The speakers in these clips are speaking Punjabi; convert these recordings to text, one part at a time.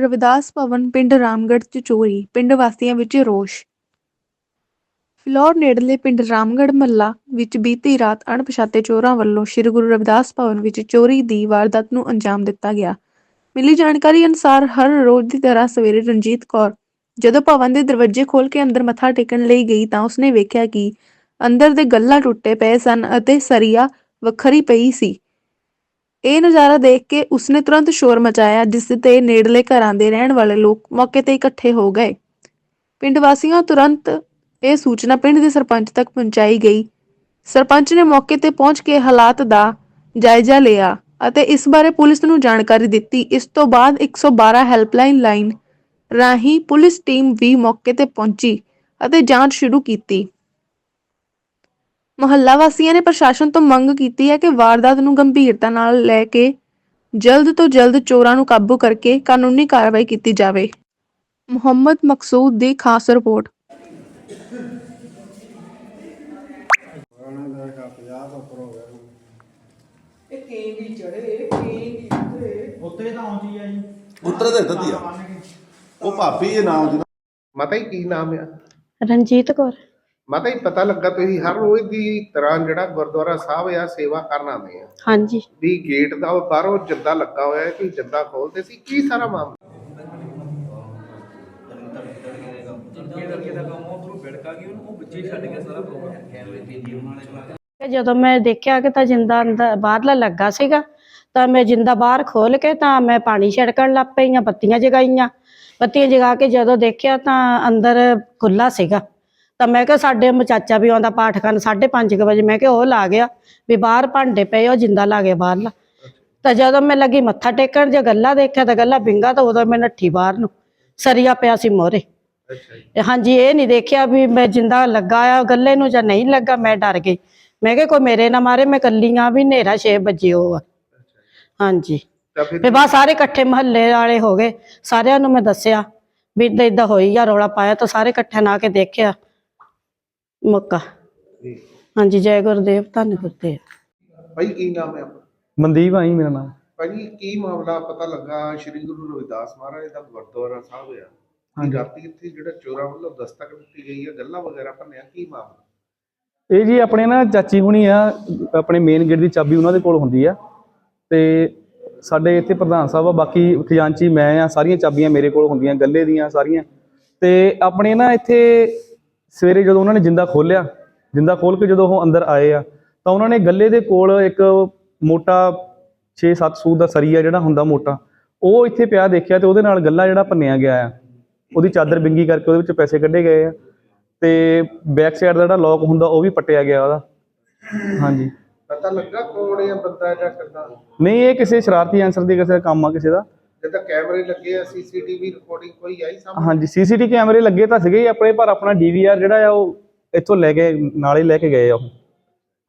ਰਵਿਦਾਸ ਭਵਨ, ਪਿੰਡ ਰਾਮਗੜ੍ਹ 'ਚ ਚੋਰੀ, ਪਿੰਡ ਵਾਸੀਆਂ ਵਿੱਚ ਰੋਸ਼। ਫਿਲੌਰ ਨੇੜਲੇ ਪਿੰਡ ਰਾਮਗੜ੍ਹ ਮੱਲਾ ਵਿੱਚ ਬੀਤੀ ਰਾਤ ਅਣਪਛਾਤੇ ਚੋਰਾਂ ਵੱਲੋਂ ਸ੍ਰੀ ਗੁਰੂ ਰਵਿਦਾਸ ਭਵਨ ਵਿੱਚ ਚੋਰੀ ਦੀ ਵਾਰਦਾਤ ਨੂੰ ਅੰਜਾਮ ਦਿੱਤਾ ਗਿਆ। ਮਿਲੀ ਜਾਣਕਾਰੀ ਅਨੁਸਾਰ ਹਰ ਰੋਜ਼ ਦੀ ਤਰ੍ਹਾਂ ਸਵੇਰੇ ਰਣਜੀਤ ਕੌਰ ਜਦੋਂ ਭਵਨ ਦੇ ਦਰਵਾਜ਼ੇ ਖੋਲ ਕੇ ਅੰਦਰ ਮੱਥਾ ਟੇਕਣ ਲਈ ਗਈ ਤਾਂ ਉਸਨੇ ਵੇਖਿਆ ਕਿ ਅੰਦਰ ਦੇ ਗੱਲਾਂ ਟੁੱਟੇ ਪਏ ਸਨ ਅਤੇ ਸਰੀਆ ਵੱਖਰੀ ਪਈ ਸੀ। ਇਹ ਨਜ਼ਾਰਾ ਦੇਖ ਕੇ ਉਸਨੇ ਤੁਰੰਤ ਸ਼ੋਰ ਮਚਾਇਆ, ਜਿਸ ਤੇ ਨੇੜਲੇ ਘਰਾਂ ਦੇ ਰਹਿਣ ਵਾਲੇ ਲੋਕ ਮੌਕੇ ਤੇ ਇਕੱਠੇ ਹੋ ਗਏ। ਪਿੰਡ ਵਾਸੀਆਂ ਤੁਰੰਤ ਇਹ ਸੂਚਨਾ ਪਿੰਡ ਦੇ ਸਰਪੰਚ ਤੱਕ ਪਹੁੰਚਾਈ ਗਈ। ਸਰਪੰਚ ਨੇ ਮੌਕੇ ਤੇ ਪਹੁੰਚ ਕੇ ਹਾਲਾਤ ਦਾ ਜਾਇਜ਼ਾ ਲਿਆ ਅਤੇ ਇਸ ਬਾਰੇ ਪੁਲਿਸ ਨੂੰ ਜਾਣਕਾਰੀ ਦਿੱਤੀ। ਇਸ ਤੋਂ ਬਾਅਦ 112 ਹੈਲਪਲਾਈਨ ਲਾਈਨ ਰਾਹੀਂ ਪੁਲਿਸ ਟੀਮ ਵੀ ਮੌਕੇ ਤੇ ਪਹੁੰਚੀ ਅਤੇ ਜਾਂਚ ਸ਼ੁਰੂ ਕੀਤੀ। ਮੁਹੱਲਾ ਵਾਸੀਆਂ ਨੇ ਪ੍ਰਸ਼ਾਸਨ ਤੋਂ ਮੰਗ ਕੀਤੀ ਹੈ ਕਿ ਵਾਰਦਾਤ ਨੂੰ ਗੰਭੀਰਤਾ ਨਾਲ ਲੈ ਕੇ ਜਲਦ ਤੋਂ ਜਲਦ ਚੋਰਾਂ ਨੂੰ ਕਾਬੂ ਕਰਕੇ ਕਾਨੂੰਨੀ ਕਾਰਵਾਈ ਕੀਤੀ ਜਾਵੇ। ਮੁਹੰਮਦ ਮਕਸੂਦ ਦੀ ਖਾਸ ਰਿਪੋਰਟ। ਇਹ ਕੇਂ ਵੀ ਚੜੇ ਕੇਂ ਵੀ ਉਤਰੇ। ਉੱਤੇ ਤਾਂ ਆਉਂਦੀ ਆ ਜੀ। ਉੱਤਰ ਦੇ ਦਿੱਤੀ ਆ ਉਹ ਭਾਬੀ ਇਹ ਨਾਮ ਦੀ ਮਾਤਾ ਜੀ ਕੀ ਨਾਮ ਆ? ਰਣਜੀਤ ਕੌਰ। ਮਾਤਾ ਜੀ ਪਤਾ ਲੱਗਾ ਤੁਸੀਂ ਹਰ ਰੋਜ਼ ਦੀ ਤਰ੍ਹਾਂ ਜਿਹੜਾ ਗੁਰਦੁਆਰਾ ਸਾਹਿਬ ਆ ਸੇਵਾ ਕਰਨ ਆਉਂਦੇ ਆ। ਹਾਂਜੀ। ਵੀ ਗੇਟ ਦਾ ਉਹ ਬਾਹਰੋਂ ਜਿੰਦਾ ਲੱਗਾ ਹੋਇਆ ਹੈ ਕਿ ਜਿੰਦਾ ਖੋਲਦੇ ਸੀ ਕੀ ਸਾਰਾ ਮਾਮਲਾ? ਜਦੋਂ ਮੈਂ ਦੇਖਿਆ ਕਿ ਤਾਂ ਜਿੰਦਾ ਅੰਦਰ ਬਾਹਰਲਾ ਲੱਗਾ ਸੀਗਾ ਤਾਂ ਮੈਂ ਜਿੰਦਾ ਬਾਹਰ ਖੋਲ ਕੇ ਤਾਂ ਮੈਂ ਪਾਣੀ ਛਿੜਕਣ ਲੱਗ ਪਈ ਆ ਬੱਤੀਆਂ ਜਗਾਈਆਂ। ਬੱਤੀਆਂ ਜਗਾ ਕੇ ਜਦੋਂ ਦੇਖਿਆ ਤਾਂ ਅੰਦਰ ਖੁੱਲਾ ਸੀਗਾ। ਤਾਂ ਮੈਂ ਕਿਹਾ ਸਾਡੇ ਮ ਚਾਚਾ ਵੀ ਆਉਂਦਾ ਪਾਠ ਕਰਨ 5:30 ਵਜੇ। ਮੈਂ ਕਿਹਾ ਉਹ ਲਾ ਗਿਆ ਵੀ ਬਾਹਰ ਭਾਂਡੇ ਪਏ ਉਹ ਜਿੰਦਾ ਲਾ ਗਿਆ ਬਾਹਰਲਾ ਤਾਂ ਜਦੋਂ ਮੈਂ ਲੱਗੀ ਮੱਥਾ ਟੇਕਣ ਜੇ ਗੱਲਾ ਦੇਖਿਆ ਤਾਂ ਗੱਲਾ ਬਿੰਗਾ ਤਾਂ ਉਦੋਂ ਮੈਂ ਨੱਠੀ ਬਾਹਰ ਨੂੰ। ਸਰੀਆ ਪਿਆ ਸੀ ਮੋਰੇ ਹਾਂਜੀ ਇਹ ਨਹੀਂ ਦੇਖਿਆ ਵੀ ਮੈਂ ਜਿੰਦਾ ਲੱਗਾ ਆ ਗੱਲੇ ਨੂੰ ਜਾਂ ਨਹੀਂ ਲੱਗਾ ਮੈਂ ਡਰ ਗਈ। ਮੈਂ ਕਿਹਾ ਕੋਈ ਮੇਰੇ ਨਾ ਮਾਰੇ ਮੈਂ ਕੱਲੀ ਆ ਵੀ ਹਨੇਰਾ 6 ਵਜੇ ਉਹ ਆ। ਹਾਂਜੀ। ਤਾਂ ਬਾਅਦ ਸਾਰੇ ਇਕੱਠੇ ਮਹੱਲੇ ਵਾਲੇ ਹੋ ਗਏ। ਸਾਰਿਆਂ ਨੂੰ ਮੈਂ ਦੱਸਿਆ ਵੀ ਇਦਾਂ ਇਦਾਂ ਹੋਈ ਆ ਰੌਲਾ ਪਾਇਆ ਤਾਂ ਸਾਰੇ ਇਕੱਠੇ ਨਾ ਕੇ ਦੇਖਿਆ। ਮੌਕਾ। ਜੀ। ਹਾਂਜੀ ਜੈ ਗੁਰਦੇਵ ਧੰਨ ਗੁਰਦੇਵ। ਭਾਈ ਕੀ ਨਾਮ ਹੈ ਆਪਣਾ? ਮਨਦੀਪ ਆਈ ਮੇਰਾ ਨਾਮ। ਭਾਜੀ ਕੀ ਮਾਮਲਾ ਪਤਾ ਲੱਗਾ? ਸ੍ਰੀ ਗੁਰੂ ਰਵਿਦਾਸ ਮਹਾਰਾਜ ਦਾ ਗੁਰਦੁਆਰਾ ਸਾਹਿਬ ਆ। ਕਿ ਰਾਤੀ ਇੱਥੇ ਜਿਹੜਾ ਚੋਰਾਂ ਵੱਲੋਂ ਦਸਤਕ ਦਿੱਤੀ ਗਈ ਹੈ ਗੱਲਾਂ ਵਗੈਰਾ ਭੰਨਿਆ ਕੀ ਮਾਮਲਾ? ਇਹ ਜੀ ਆਪਣੇ ਨਾ ਚਾਚੀ ਹੁਣੀ ਆ ਆਪਣੇ ਮੇਨ ਗੇਟ ਦੀ ਚਾਬੀ ਉਹਨਾਂ ਦੇ ਕੋਲ ਹੁੰਦੀ ਆ। ਤੇ ਸਾਡੇ ਇੱਥੇ ਪ੍ਰਧਾਨ ਸਾਹਿਬ ਆ ਬਾਕੀ ਖਜ਼ਾਨਚੀ ਮੈਂ ਆ ਸਾਰੀਆਂ ਚਾਬੀਆਂ ਮੇਰੇ ਕੋਲ ਹੁੰਦੀਆਂ ਗੱਲੇ ਦੀਆਂ ਸਾਰੀਆਂ। ਤੇ ਆਪਣੇ ਨਾ ਇੱਥੇ ਸਵੇਰੇ ਜਦੋਂ ਉਹਨਾਂ ਨੇ ਜਿੰਦਾ ਖੋਲਿਆ ਜਿੰਦਾ ਖੋਲ ਕੇ ਜਦੋਂ ਉਹ ਅੰਦਰ ਆਏ ਆ ਤਾਂ ਉਹਨਾਂ ਨੇ ਗੱਲੇ ਦੇ ਕੋਲ ਇੱਕ ਮੋਟਾ 6-7 ਸੂਤ ਦਾ ਸਰੀਆ ਜਿਹੜਾ ਹੁੰਦਾ ਮੋਟਾ ਉਹ ਇੱਥੇ ਪਿਆ ਦੇਖਿਆ ਤੇ ਉਹਦੇ ਨਾਲ ਗੱਲਾ ਜਿਹੜਾ ਭੰਨਿਆ ਗਿਆ ਆ। ਉਹਦੀ ਚਾਦਰ ਬਿੰਗੀ ਕਰਕੇ ਉਹਦੇ ਵਿੱਚ ਪੈਸੇ ਕੱਢੇ ਗਏ ਆ ਤੇ ਬੈਕ ਸਾਈਡ ਦਾ ਜਿਹੜਾ ਲੌਕ ਹੁੰਦਾ ਉਹ ਵੀ ਪੱਟਿਆ ਗਿਆ ਉਹਦਾ। ਹਾਂਜੀ। ਪਤਾ ਲੱਗਾ ਕੌਣ ਬੰਦਾ ਜਾਂ ਕਿੱਦਾਂ? ਨਹੀਂ ਇਹ ਕਿਸੇ ਸ਼ਰਾਰਤੀ ਆਨਸਰ ਦੀ ਕਿਸੇ ਦਾ ਕੰਮ ਆ ਕਿਸੇ ਦਾ। ਜਿੱਦਾਂ ਕੈਮਰੇ ਲੱਗੇ ਆ ਸੀਸੀਟੀਵੀ ਰਿਕਾਰਡਿੰਗ ਕੋਈ ਆਈ ਸਾਹਮਣੇ? ਹਾਂਜੀ ਸੀਸੀਟੀ ਕੈਮਰੇ ਲੱਗੇ ਤਾਂ ਸੀਗੇ ਹੀ ਆਪਣੇ ਪਰ ਆਪਣਾ ਡੀਵੀਆਰ ਜਿਹੜਾ ਆ ਉਹ ਇੱਥੋਂ ਲੈ ਕੇ ਨਾਲੇ ਲੈ ਕੇ ਗਏ ਆ ਉਹ।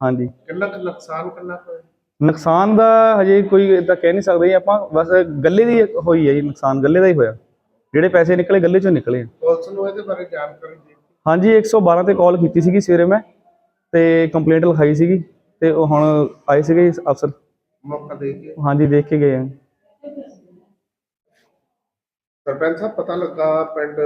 ਹਾਂਜੀ। ਕਿੰਨਾ ਕੁ ਨੁਕਸਾਨ ਕਿੰਨਾ ਕੁ ਹੋਇਆ? ਨੁਕਸਾਨ ਦਾ ਹਜੇ ਕੋਈ ਇਦਾਂ ਕਹਿ ਨਹੀਂ ਸਕਦੇ ਜੀ ਆਪਾਂ ਬਸ ਗੱਲੇ ਦੀ ਹੋਈ ਹੈ ਜੀ ਨੁਕਸਾਨ ਗੱਲੇ ਦਾ ਹੀ ਹੋਇਆ। ਜਿਹੜੇ ਪੈਸੇ ਨਿਕਲੇ ਗੱਲੇ ਚੋਂ ਨਿਕਲੇ ਆ। ਪੁਲਿਸ ਨੂੰ ਇਹਦੇ ਬਾਰੇ ਜਾਣਕਾਰੀ ਦੇ ਦਿੱਤੀ? ਹਾਂਜੀ 112 ਤੇ ਕਾਲ ਕੀਤੀ ਸੀਗੀ ਸਵੇਰੇ ਮੈਂ ਤੇ ਕੰਪਲੇਂਟ ਲਿਖਾਈ ਸੀਗੀ ਤੇ ਉਹ ਹੁਣ ਆਏ ਸੀਗੇ ਅਫਸਰ। ਮੌਕਾ ਦੇ ਕੇ? ਹਾਂਜੀ ਦੇਖ ਕੇ ਗਏ ਆ। ਸਰਪੰਚ ਸਾਹਿਬ, ਪਤਾ ਲੱਗਾ ਪਿੰਡ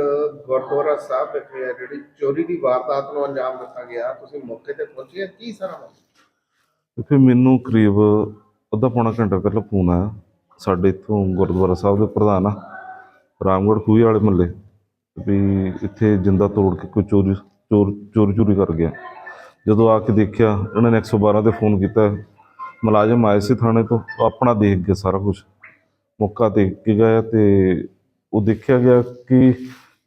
ਗੁਰਦੁਆਰਾ ਸਾਹਿਬ ਵਿਖੇ ਜਿਹੜੀ ਚੋਰੀ ਦੀ ਵਾਰਦਾਤ ਨੂੰ ਅੰਜਾਮ ਦਿੱਤਾ ਗਿਆ। ਤੁਸੀਂ ਮੌਕੇ ਤੇ ਪਹੁੰਚੇ ਕੀ ਸਾਰਾ ਮਾਮਲਾ? ਫਿਰ ਮੈਨੂੰ ਕਰੀਬ ਅੱਧਾ ਪੌਣਾ ਘੰਟਾ ਪਹਿਲਾਂ ਫੋਨ ਆਇਆ। ਸਾਡੇ ਇੱਥੋਂ ਗੁਰਦੁਆਰਾ ਸਾਹਿਬ ਦੇ ਪ੍ਰਧਾਨ ਆ, ਰਾਮਗੜ੍ਹ ਖੂਹੀ ਵਾਲੇ ਮਹੱਲੇ। ਵੀ ਇੱਥੇ ਜਿੰਦਾ ਤੋੜ ਕੇ ਕੋਈ ਚੋਰੀ, ਚੋਰ, ਚੋਰੀ ਚੋਰੀ ਕਰ ਗਿਆ। ਜਦੋਂ ਆ ਕੇ ਦੇਖਿਆ, ਉਹਨਾਂ ਨੇ 112 ਤੇ ਫੋਨ ਕੀਤਾ। ਮੁਲਾਜ਼ਮ ਆਏ ਸੀ ਥਾਣੇ ਤੋਂ, ਆਪਣਾ ਦੇਖ ਗਿਆ ਸਾਰਾ ਕੁਝ ਮੌਕਾ ਦੇਖ ਕੇ ਗਏ ਤੇ ਉਹ ਦੇਖਿਆ ਗਿਆ ਕਿ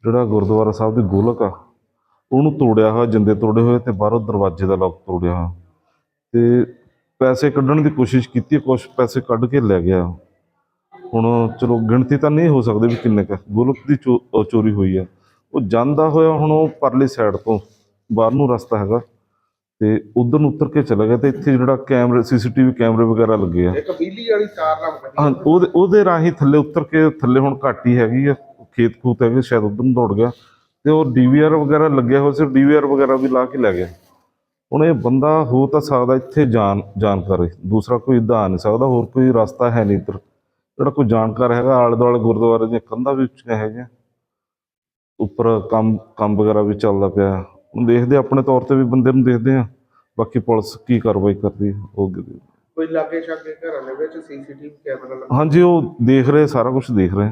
ਜਿਹੜਾ ਗੁਰਦੁਆਰਾ ਸਾਹਿਬ ਦੀ ਗੋਲਕ ਆ, ਉਹਨੂੰ ਤੋੜਿਆ ਹੋਇਆ, ਜਿੰਦੇ ਤੋੜੇ ਹੋਏ ਤੇ ਬਾਹਰੋਂ ਦਰਵਾਜ਼ੇ ਦਾ ਲੋਕ ਤੋੜਿਆ ਹੋਇਆ। ਤੇ ਪੈਸੇ ਕੱਢਣ ਦੀ ਕੋਸ਼ਿਸ਼ ਕੀਤੀ ਕੁਝ ਪੈਸੇ ਕੱਢ ਕੇ ਲੈ ਗਿਆ। ਹੁਣ ਚਲੋ ਗਿਣਤੀ ਤਾਂ ਨਹੀਂ ਹੋ ਸਕਦੀ ਵੀ ਕਿੰਨੇ ਕੁ ਗੋਲਕ ਦੀ ਚੋ- ਚੋਰੀ ਹੋਈ ਆ। ਉਹ ਜਾਂਦਾ ਹੋਇਆ ਹੁਣ ਉਹ ਪਰਲੀ ਸਾਈਡ ਤੋਂ, ਬਾਹਰ ਨੂੰ ਰਸਤਾ ਹੈਗਾ। ਤੇ ਉਧਰ ਨੂੰ ਉਤਰ ਕੇ ਚਲਾ ਗਿਆ ਤੇ ਇੱਥੇ ਜਿਹੜਾ ਕੈਮਰੇ ਸੀਸੀਟੀਵੀ ਕੈਮਰੇ ਵਗੈਰਾ ਲੱਗੇ ਆ। ਇੱਕ ਬਿਜਲੀ ਵਾਲੀ ਤਾਰ ਨਾਲ ਹਾਂ ਉਹਦੇ ਉਹਦੇ ਰਾਹੀਂ ਥੱਲੇ ਉਤਰ ਕੇ ਥੱਲੇ ਹੁਣ ਘੱਟ ਹੀ ਹੈਗੀ ਆ ਖੇਤ ਖੂਤ ਹੈਗੇ ਸ਼ਾਇਦ ਉਧਰ ਨੂੰ ਦੌੜ ਗਿਆ। ਤੇ ਉਹ ਡੀਵੀਆਰ ਵਗੈਰਾ ਲੱਗਿਆ ਹੋਇਆ ਸੀ ਡੀਵੀਆਰ ਵਗੈਰਾ ਵੀ ਲਾ ਕੇ ਲੈ ਗਿਆ। ਹੁਣ ਇਹ ਬੰਦਾ ਹੋ ਤਾਂ ਸਕਦਾ ਇੱਥੇ ਜਾਣ ਜਾਣ ਕਰੇ। ਦੂਸਰਾ ਕੋਈ ਇੱਦਾਂ ਨਹੀਂ ਸਕਦਾ ਹੋਰ ਕੋਈ ਰਸਤਾ ਹੈ ਨਹੀਂ ਇੱਧਰ। ਜਿਹੜਾ ਕੋਈ ਜਾਣਕਾਰ ਹੈਗਾ ਆਲੇ ਦੁਆਲੇ ਗੁਰਦੁਆਰੇ ਦੀਆਂ ਕੰਧਾਂ ਵੀ ਉੱਚੀਆਂ ਹੈਗੀਆਂ। ਉੱਪਰ ਕੰਮ ਕੰਮ ਵਗੈਰਾ ਵੀ ਚੱਲਦਾ ਪਿਆ। ਦੇਖਦੇ ਆਪਣੇ ਤੌਰ ਤੇ ਵੀ ਬੰਦੇ ਨੂੰ ਦੇਖਦੇ ਆ ਬਾਕੀ ਪੁਲਿਸ ਕੀ ਕਾਰਵਾਈ ਕਰਦੀ ਹੈ, ਉਹ ਅੱਗੇ ਦੇਖਦੇ ਹਾਂ। ਕੋਈ ਲਾਗੇ ਛਾਗੇ ਘਰਾਂ ਦੇ ਵਿੱਚ ਸੀਸੀਟੀਵੀ ਕੈਮਰਾ ਲੱਗਾ? ਹਾਂਜੀ ਉਹ ਦੇਖ ਰਹੇ ਸਾਰਾ ਕੁਝ ਦੇਖ ਰਹੇ।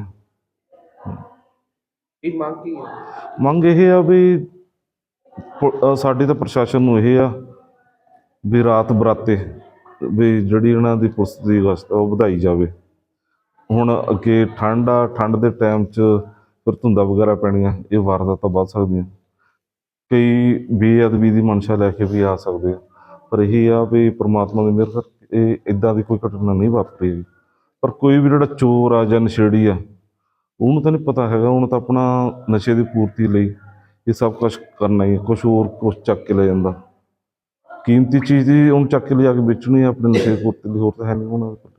ਕੀ ਮੰਗ ਕੀ ਹੈ? ਮੰਗ ਇਹ ਆ ਵੀ ਪੁ- ਅਹ ਸਾਡੀ ਤਾਂ ਪ੍ਰਸ਼ਾਸਨ ਨੂੰ ਇਹ ਆ ਵੀ ਰਾਤ ਬਰਾਤੇ ਵੀ ਜਿਹੜੀ ਇਹਨਾਂ ਦੀ ਪੁਲਿਸ ਦੀ ਗਸ਼ਤ ਆ ਉਹ ਵਧਾਈ ਜਾਵੇ। ਹੁਣ ਅੱਗੇ ਠੰਡ ਆ ਠੰਡ ਦੇ ਟਾਈਮ 'ਚ ਫਿਰ ਧੁੰਦਾਂ ਵਗੈਰਾ ਪੈਣੀਆਂ ਇਹ ਵਾਰਦਾਤਾਂ ਵੱਧ ਸਕਦੀਆਂ। ਕਈ ਬੇਅਦਬੀ ਦੀ ਮਨਸ਼ਾ ਲੈ ਕੇ ਵੀ ਆ ਸਕਦੇ ਆ। ਪਰ ਇਹ ਆ ਵੀ ਪ੍ਰਮਾਤਮਾ ਦੀ ਮਿਹਰ ਕਰਕੇ ਇਹ ਇਦਾਂ ਦੀ ਕੋਈ ਘਟਨਾ ਨਹੀਂ ਵਾਪਰੀ ਪਰ ਕੋਈ ਵੀ ਜਿਹੜਾ ਚੋਰ ਆ ਜਾਂ ਨਸ਼ੇੜੀ ਆ, ਉਹਨੂੰ ਤਾਂ ਨਹੀਂ ਪਤਾ ਹੈਗਾ, ਉਹਨੂੰ ਤਾਂ ਆਪਣਾ ਨਸ਼ੇ ਦੀ ਪੂਰਤੀ ਲਈ ਇਹ ਸਭ ਕੁਝ ਕਰਨਾ ਹੀ ਕੁਝ ਹੋਰ ਕੁਝ ਚੱਕ ਕੇ ਲੈ ਜਾਂਦਾ। ਕੀਮਤੀ ਚੀਜ਼ ਦੀ ਉਹਨੂੰ ਚੱਕ ਕੇ ਲਿਜਾ ਕੇ ਵੇਚਣੀ ਆ, ਆਪਣੇ ਨਸ਼ੇ ਦੀ ਪੂਰਤੀ ਲਈ ਹੋਰ ਤਾਂ ਹੈ ਨਹੀਂ ਉਹਨਾਂ ਦੇ ਕੋਲ।